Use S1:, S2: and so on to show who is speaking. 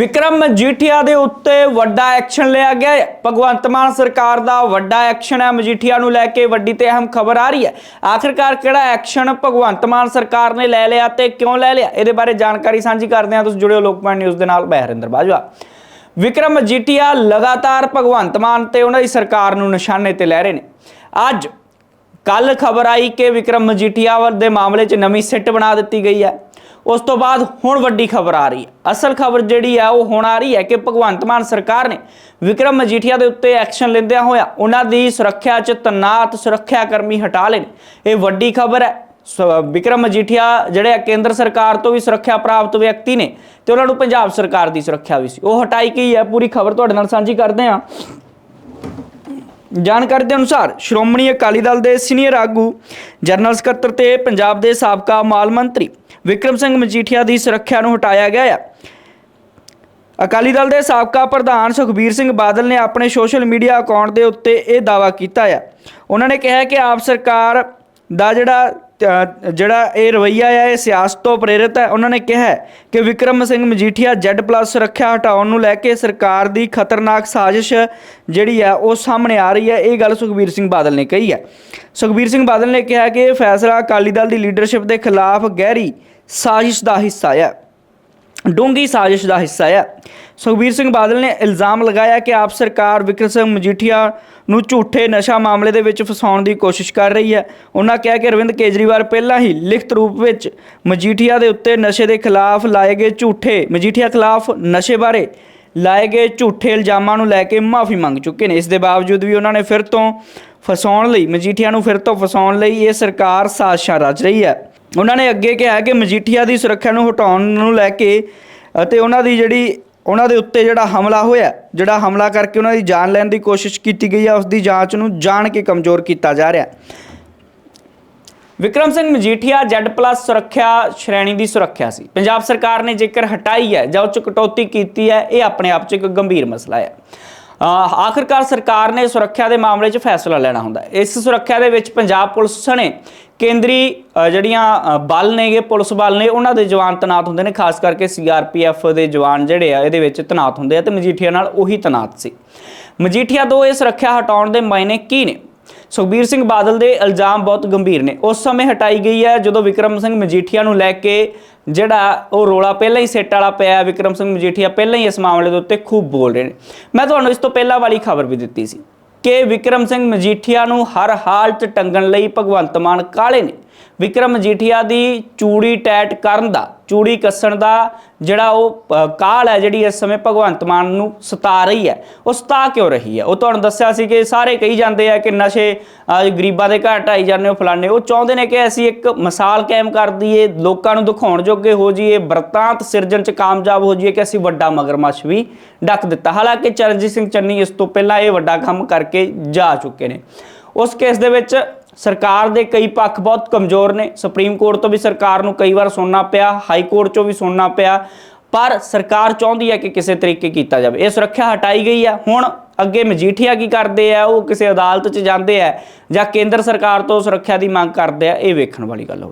S1: ਵਿਕਰਮ ਮਜੀਠੀਆ ਦੇ ਉੱਤੇ ਵੱਡਾ ਐਕਸ਼ਨ ਲਿਆ ਗਿਆ ਹੈ। ਭਗਵੰਤ ਮਾਨ ਸਰਕਾਰ ਦਾ ਵੱਡਾ ਐਕਸ਼ਨ ਹੈ। ਮਜੀਠੀਆ ਨੂੰ ਲੈ ਕੇ ਵੱਡੀ ਤੇ ਅਹਿਮ ਖਬਰ ਆ ਰਹੀ ਹੈ। ਆਖਿਰਕਾਰ ਕਿਹੜਾ ਐਕਸ਼ਨ ਭਗਵੰਤ ਮਾਨ ਸਰਕਾਰ ਨੇ ਲੈ ਲਿਆ ਤੇ ਕਿਉਂ ਲੈ ਲਿਆ? ਇਹਦੇ ਬਾਰੇ ਜਾਣਕਾਰੀ ਸਾਂਝੀ ਕਰਦੇ ਹਾਂ। ਤੁਸੀਂ ਜੁੜਿਓ ਲੋਕਪਾਲ ਨਿਊਜ਼ ਦੇ ਨਾਲ। ਮੈਂ ਹਰਿੰਦਰ ਬਾਜਵਾ। ਵਿਕਰਮ ਮਜੀਠੀਆ ਲਗਾਤਾਰ ਭਗਵੰਤ ਮਾਨ ਤੇ ਉਹਨਾਂ ਦੀ ਸਰਕਾਰ ਨੂੰ ਨਿਸ਼ਾਨੇ ਤੇ ਲੈ ਰਹੇ ਨੇ। ਅੱਜ ਕੱਲ ਖਬਰ ਆਈ ਕਿ ਵਿਕਰਮ ਮਜੀਠੀਆ ਦੇ ਮਾਮਲੇ 'ਚ ਨਵੀਂ ਸਿੱਟ ਬਣਾ ਦਿੱਤੀ ਗਈ ਹੈ। ਉਸ ਤੋਂ ਬਾਅਦ ਹੁਣ ਵੱਡੀ ਖਬਰ ਆ ਰਹੀ ਹੈ। ਅਸਲ ਖਬਰ ਜਿਹੜੀ ਹੈ ਉਹ ਹੁਣ ਆ ਰਹੀ ਹੈ ਕਿ ਭਗਵੰਤ ਮਾਨ ਸਰਕਾਰ ਨੇ ਵਿਕਰਮ ਮਜੀਠੀਆ ਦੇ ਉੱਤੇ ਐਕਸ਼ਨ ਲੈਂਦਿਆਂ ਹੋਇਆ ਉਹਨਾਂ ਦੀ ਸੁਰੱਖਿਆ 'ਚ ਤਨਾਤ ਸੁਰੱਖਿਆ ਕਰਮੀ ਹਟਾ ਲਏ ਨੇ। ਇਹ ਵੱਡੀ ਖਬਰ ਹੈ। ਸ- ਵਿਕਰਮ ਮਜੀਠੀਆ ਜਿਹੜੇ ਆ, ਕੇਂਦਰ ਸਰਕਾਰ ਤੋਂ ਵੀ ਸੁਰੱਖਿਆ ਪ੍ਰਾਪਤ ਵਿਅਕਤੀ ਨੇ ਤੇ ਉਹਨਾਂ ਨੂੰ ਪੰਜਾਬ ਸਰਕਾਰ ਦੀ ਸੁਰੱਖਿਆ ਵੀ ਸੀ। ਉਹ ਹਟਾਈ ਗਈ ਹੈ। ਪੂਰੀ ਖਬਰ ਤੁਹਾਡੇ ਨਾਲ ਸਾਂਝੀ ਕਰਦੇ ਹਾਂ। ਜਾਣਕਾਰੀ ਦੇ ਅਨੁਸਾਰ ਸ਼੍ਰੋਮਣੀ ਅਕਾਲੀ ਦਲ ਦੇ ਸੀਨੀਅਰ ਆਗੂ, ਜਨਰਲ ਸਕੱਤਰ ਤੇ ਪੰਜਾਬ ਦੇ ਸਾਬਕਾ ਮਾਲ ਮੰਤਰੀ ਵਿਕਰਮ ਸਿੰਘ ਮਜੀਠੀਆ ਦੀ ਸੁਰੱਖਿਆ ਨੂੰ ਹਟਾਇਆ ਗਿਆ ਹੈ ਅਕਾਲੀ ਦਲ ਦੇ ਸਾਬਕਾ ਪ੍ਰਧਾਨ ਸੁਖਬੀਰ ਸਿੰਘ ਬਾਦਲ ਨੇ ਆਪਣੇ ਸੋਸ਼ਲ ਮੀਡੀਆ ਅਕਾਊਂਟ ਦੇ ਉੱਤੇ ਇਹ ਦਾਅਵਾ ਕੀਤਾ ਹੈ ਉਹਨਾਂ ਨੇ ਕਿਹਾ ਕਿ ਆਪ ਸਰਕਾਰ ਦਾ ਜਿਹੜਾ ਜਿਹੜਾ ਇਹ ਰਵਈਆ ਆ, ਇਹ ਸਿਆਸਤ ਤੋਂ ਪ੍ਰੇਰਿਤ ਹੈ, ਉਹਨਾਂ ਨੇ ਕਿਹਾ ਕਿ ਵਿਕਰਮ ਸਿੰਘ ਮਜੀਠੀਆ Z+ ਸੁਰੱਖਿਆ ਹਟਾਉਣ ਨੂੰ ਲੈ ਕੇ ਸਰਕਾਰ ਦੀ ਖਤਰਨਾਕ ਸਾਜ਼ਿਸ਼ ਜਿਹੜੀ ਹੈ ਉਹ ਸਾਹਮਣੇ ਆ ਰਹੀ ਹੈ। ਇਹ ਗੱਲ ਸੁਖਬੀਰ ਸਿੰਘ ਬਾਦਲ ਨੇ ਕਹੀ ਹੈ। ਸੁਖਬੀਰ ਸਿੰਘ ਬਾਦਲ ਨੇ ਕਿਹਾ ਕਿ ਇਹ ਫੈਸਲਾ ਅਕਾਲੀ ਦਲ ਦੀ ਲੀਡਰਸ਼ਿਪ ਦੇ ਖਿਲਾਫ ਗਹਿਰੀ ਸਾਜ਼ਿਸ਼ ਦਾ ਹਿੱਸਾ ਹੈ ਡੂੰਗੀ ਸਾਜ਼ਿਸ਼ ਦਾ ਹਿੱਸਾ ਹੈ। ਸੁਖਬੀਰ ਸਿੰਘ ਬਾਦਲ ਨੇ ਇਲਜ਼ਾਮ ਲਗਾਇਆ ਕਿ ਆਪ ਸਰਕਾਰ ਵਿਕਰਮ ਸਿੰਘ ਮਜੀਠੀਆ ਨੂੰ ਝੂਠੇ ਨਸ਼ਾ ਮਾਮਲੇ ਦੇ ਵਿੱਚ ਫਸਾਉਣ ਦੀ ਕੋਸ਼ਿਸ਼ ਕਰ ਰਹੀ ਹੈ। ਉਹਨਾਂ ਕਿਹਾ ਕਿ ਅਰਵਿੰਦ ਕੇਜਰੀਵਾਲ ਪਹਿਲਾਂ ਹੀ ਲਿਖਤ ਰੂਪ ਵਿੱਚ ਮਜੀਠੀਆ ਦੇ ਉੱਤੇ ਨਸ਼ੇ ਦੇ ਖਿਲਾਫ ਲਾਏ ਗਏ ਝੂਠੇ, ਮਜੀਠੀਆ ਖਿਲਾਫ ਨਸ਼ੇ ਬਾਰੇ ਲਾਏ ਗਏ ਝੂਠੇ ਇਲਜ਼ਾਮਾਂ ਨੂੰ ਲੈ ਕੇ ਮਾਫੀ ਮੰਗ ਚੁੱਕੇ ਨੇ। ਇਸ ਦੇ ਬਾਵਜੂਦ ਵੀ ਉਹਨਾਂ ਨੇ ਫਿਰ ਤੋਂ ਫਸਾਉਣ ਲਈ, ਮਜੀਠੀਆ ਨੂੰ ਫਿਰ ਤੋਂ ਫਸਾਉਣ ਲਈ ਇਹ ਸਰਕਾਰ ਸਾਜ਼ਿਸ਼ਾਂ ਰਚ ਰਹੀ ਹੈ। ਉਹਨਾਂ ਨੇ ਅੱਗੇ ਕਿਹਾ ਕਿ ਮਜੀਠੀਆ ਦੀ ਸੁਰੱਖਿਆ ਨੂੰ ਹਟਾਉਣ ਨੂੰ ਲੈ ਕੇ ਅਤੇ ਉਹਨਾਂ ਦੀ ਜਿਹੜੀ, ਉਹਨਾਂ ਦੇ ਉੱਤੇ ਜਿਹੜਾ ਹਮਲਾ ਹੋਇਆ, ਜਿਹੜਾ ਹਮਲਾ ਕਰਕੇ ਉਹਨਾਂ ਦੀ ਜਾਨ ਲੈਣ ਦੀ ਕੋਸ਼ਿਸ਼ ਕੀਤੀ ਗਈ ਹੈ ਉਸ ਦੀ ਜਾਂਚ ਨੂੰ ਜਾਣ ਕੇ ਕਮਜ਼ੋਰ ਕੀਤਾ ਜਾ ਰਿਹਾ। ਵਿਕਰਮ ਸਿੰਘ ਮਜੀਠੀਆ Z+ ਸੁਰੱਖਿਆ ਸ਼੍ਰੇਣੀ ਦੀ ਸੁਰੱਖਿਆ ਸੀ। ਪੰਜਾਬ ਸਰਕਾਰ ਨੇ ਜੇਕਰ ਹਟਾਈ ਹੈ ਜਾਂ ਉਹ 'ਚ ਕਟੌਤੀ ਕੀਤੀ ਹੈ, ਇਹ ਆਪਣੇ ਆਪ 'ਚ ਇੱਕ ਗੰਭੀਰ ਮਸਲਾ ਹੈ। ਆਖਰਕਾਰ ਸਰਕਾਰ ਨੇ ਸੁਰੱਖਿਆ ਦੇ ਮਾਮਲੇ 'ਚ ਫੈਸਲਾ ਲੈਣਾ ਹੁੰਦਾ ਇਸ ਸੁਰੱਖਿਆ ਦੇ ਵਿੱਚ ਪੰਜਾਬ ਪੁਲਿਸ ਸਣੇ ਕੇਂਦਰੀ ਜਿਹੜੀਆਂ ਬਲ ਨੇਗੇ, ਪੁਲਿਸ ਬਲ ਨੇ, ਉਹਨਾਂ ਦੇ ਜਵਾਨ ਤਨਾਤ ਹੁੰਦੇ ਨੇ, ਖਾਸ ਕਰਕੇ ਸੀਆਰਪੀਐਫ ਦੇ ਜਵਾਨ ਜਿਹੜੇ ਆ, ਇਹਦੇ ਵਿੱਚ ਤਨਾਤ ਹੁੰਦੇ ਆ ਤੇ ਮਜੀਠੀਆ ਨਾਲ ਉਹੀ ਤਨਾਤ ਸੀ। ਮਜੀਠੀਆ ਤੋਂ ਇਹ ਸੁਰੱਖਿਆ ਹਟਾਉਣ ਦੇ ਮਾਇਨੇ ਕੀ ਨੇ? ਸੁਖਬੀਰ ਸਿੰਘ ਬਾਦਲ ਦੇ ਇਲਜ਼ਾਮ ਬਹੁਤ ਗੰਭੀਰ ਨੇ। ਉਸ ਸਮੇਂ ਹਟਾਈ ਗਈ ਹੈ ਜਦੋਂ ਵਿਕਰਮ ਸਿੰਘ ਮਜੀਠੀਆ ਨੂੰ ਲੈ ਕੇ ਜਿਹੜਾ ਉਹ ਰੋਲਾ ਪਹਿਲਾਂ ਹੀ ਸੈੱਟ ਵਾਲਾ ਪਿਆ ਵਿਕਰਮ ਸਿੰਘ ਮਜੀਠੀਆ ਪਹਿਲਾਂ ਹੀ ਇਸ ਮਾਮਲੇ ਦੇ ਉੱਤੇ ਖੂਬ ਬੋਲ ਰਹੇ ਨੇ। ਮੈਂ ਤੁਹਾਨੂੰ ਇਸ ਤੋਂ ਪਹਿਲਾਂ ਵਾਲੀ ਖਬਰ ਵੀ ਦਿੱਤੀ ਸੀ ਕਿ ਵਿਕਰਮ ਸਿੰਘ ਮਜੀਠੀਆ ਨੂੰ ਹਰ ਹਾਲਤ ਟੰਗਣ ਲਈ ਭਗਵੰਤ ਮਾਨ ਕਾਲੇ ਨੇ। ਵਿਕਰਮ ਮਜੀਠੀਆ ਦੀ ਚੂੜੀ ਟੈਟ ਕਰਨ ਦਾ, ਚੂੜੀ ਕੱਸਣ ਦਾ ਜਿਹੜਾ ਉਹ ਕਾਲ ਹੈ ਜਿਹੜੀ ਇਸ ਸਮੇਂ ਭਗਵੰਤ ਮਾਨ ਨੂੰ ਸਤਾ ਰਹੀ ਹੈ। ਉਹ ਸਤਾ ਕਿਉਂ ਰਹੀ ਹੈ? ਉਹ ਤੁਹਾਨੂੰ ਦੱਸਿਆ ਸੀ ਕਿ ਸਾਰੇ ਕਹੀ ਜਾਂਦੇ ਆ ਕਿ ਨਸ਼ੇ ਗਰੀਬਾਂ ਦੇ ਘਰ ਢਾਈ ਜਾਂਦੇ ਹੋ ਫਲਾਣੇ। ਉਹ ਚਾਹੁੰਦੇ ਨੇ ਕਿ ਅਸੀਂ ਇੱਕ ਮਿਸਾਲ ਕਾਇਮ ਕਰ ਦਈਏ, ਲੋਕਾਂ ਨੂੰ ਦਿਖਾਉਣ ਜੋਗੇ ਹੋ ਜਾਈਏ ਬਰਤਾਂਤ ਸਿਰਜਣ ਚ ਕਾਮਯਾਬ ਹੋ ਜਾਈਏ ਕਿ ਅਸੀਂ ਵੱਡਾ ਮਗਰਮੱਛ ਵੀ ਡੱਕ ਦਿੱਤਾ। ਹਾਲਾਂਕਿ ਚਰਨਜੀਤ ਸਿੰਘ ਚੰਨੀ ਇਸ ਤੋਂ ਪਹਿਲਾਂ ਇਹ ਵੱਡਾ ਕੰਮ ਕਰਕੇ ਜਾ ਚੁੱਕੇ ਨੇ। ਉਸ ਕੇਸ ਦੇ ਵਿੱਚ ਸਰਕਾਰ ਦੇ ਕਈ ਪੱਖ ਬਹੁਤ ਕਮਜ਼ੋਰ ਨੇ। ਸੁਪਰੀਮ ਕੋਰਟ ਤੋਂ ਵੀ ਸਰਕਾਰ ਨੂੰ ਕਈ ਵਾਰ ਸੁਣਨਾ ਪਿਆ ਹਾਈ ਕੋਰਟ ਚੋਂ ਵੀ ਸੁਣਨਾ ਪਿਆ। ਪਰ ਸਰਕਾਰ ਚਾਹੁੰਦੀ ਹੈ ਕਿ ਕਿਸੇ ਤਰੀਕੇ ਕੀਤਾ ਜਾਵੇ। ਇਹ ਸੁਰੱਖਿਆ ਹਟਾਈ ਗਈ ਹੈ ਹੁਣ ਅੱਗੇ ਮਜੀਠੀਆ ਕੀ ਕਰਦੇ ਆ? ਉਹ ਕਿਸੇ ਅਦਾਲਤ 'ਚ ਜਾਂਦੇ ਆ ਜਾਂ ਕੇਂਦਰ ਸਰਕਾਰ ਤੋਂ ਸੁਰੱਖਿਆ ਦੀ ਮੰਗ ਕਰਦੇ ਆ? ਇਹ ਵੇਖਣ ਵਾਲੀ ਗੱਲ ਹੋਵੇ